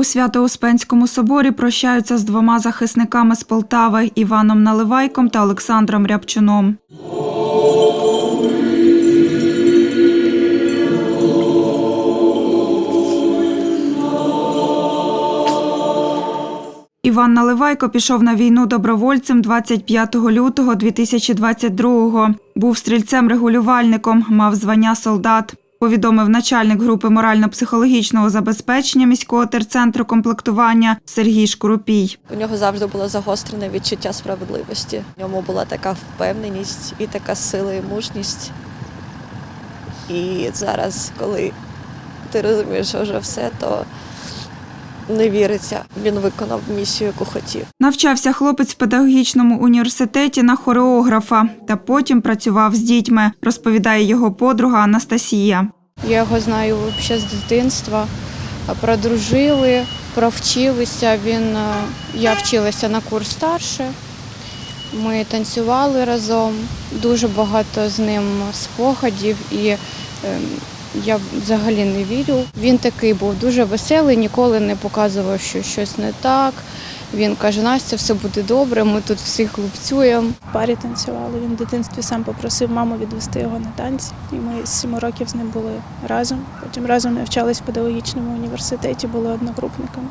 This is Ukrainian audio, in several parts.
У Свято-Успенському соборі прощаються з двома захисниками з Полтави Іваном Наливайком та Олександром Рябчуном. Іван Наливайко пішов на війну добровольцем 25 лютого 2022-го. Був стрільцем-регулювальником, мав звання солдат. Повідомив начальник групи морально-психологічного забезпечення міського терцентру комплектування Сергій Шкурупій. У нього завжди було загострене відчуття справедливості. У ньому була така впевненість і така сила і мужність. І зараз, коли ти розумієш, що вже все, то не віриться. Він виконав місію, яку хотів. Навчався хлопець в педагогічному університеті на хореографа та потім працював з дітьми, розповідає його подруга Анастасія. Я його знаю ще з дитинства. Продружили, провчилися. Він, е, я вчилася на курс старше. Ми танцювали разом. Дуже багато з ним спогадів і ем, я взагалі не вірю. Він такий був дуже веселий, ніколи не показував, що щось не так. Він каже, Настя, все буде добре, ми тут всі хлопцюємо. В парі танцювали. Він в дитинстві сам попросив маму відвести його на танці. І ми з семи років з ним були разом. Потім разом навчались в педагогічному університеті, були одногрупниками.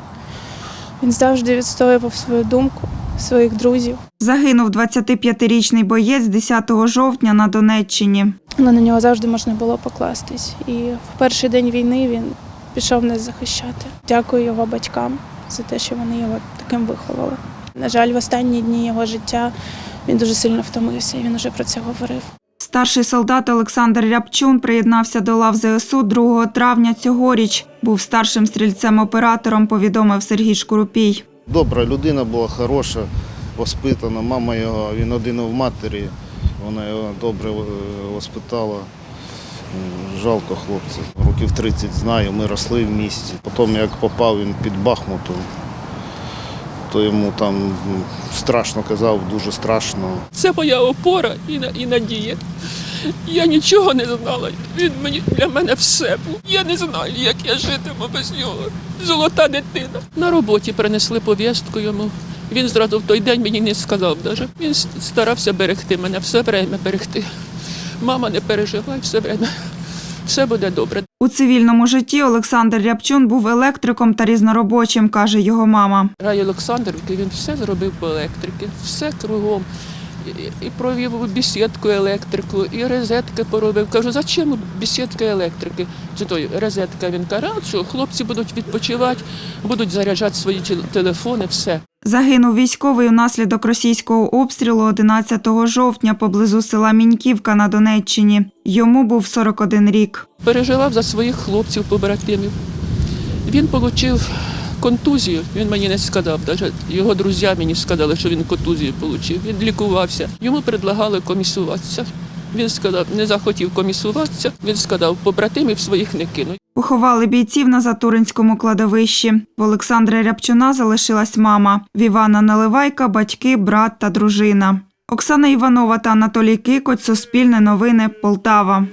Він завжди відстоював свою думку, своїх друзів. Загинув 25-річний боєць 10 жовтня на Донеччині. Але на нього завжди можна було покластись. І в перший день війни він пішов нас захищати. Дякую його батькам за те, що вони його таким виховали. На жаль, в останні дні його життя він дуже сильно втомився, і він уже про це говорив. Старший солдат Олександр Рябчун приєднався до лав ЗСУ 2 травня цьогоріч. Був старшим стрільцем-оператором, повідомив Сергій Шкурупій. Добра людина була хороша, воспитана. Мама його, він один в матері, вона його добре е, воспитала. Жалко хлопця. Років 30 знаю, ми росли в місті. Потім як попав він під Бахмутом, то йому там страшно казав, дуже страшно. Це моя опора і, і надія. Я нічого не знала. Він мені для мене все був. Я не знаю, як я житиму без нього. Золота дитина. На роботі принесли повістку йому. Він зразу в той день мені не сказав даже. Він старався берегти мене, все время берегти. Мама, не переживай, все время. Все буде добре. У цивільному житті Олександр Рябчун був електриком та різноробочим, каже його мама. Рай Олександр, він все зробив по електриці, все кругом. І, провів бесідку електрику, і розетки поробив. Кажу, зачем бесідка електрики? Чи той розетка? Він а що хлопці будуть відпочивати, будуть заряджати свої телефони, все. Загинув військовий унаслідок російського обстрілу 11 жовтня поблизу села Міньківка на Донеччині. Йому був 41 рік. Переживав за своїх хлопців, побратимів. Він отримав контузію. Він мені не сказав. Навіть його друзі мені сказали, що він контузію отримав. Він лікувався. Йому предлагали комісуватися. Він сказав, не захотів комісуватися. Він сказав, побратимів своїх не кину. Поховали бійців на Затуринському кладовищі. В Олександра Рябчуна залишилась мама. В Івана Наливайка батьки, брат та дружина. Оксана Іванова та Анатолій Кикоць. Суспільне новини. Полтава.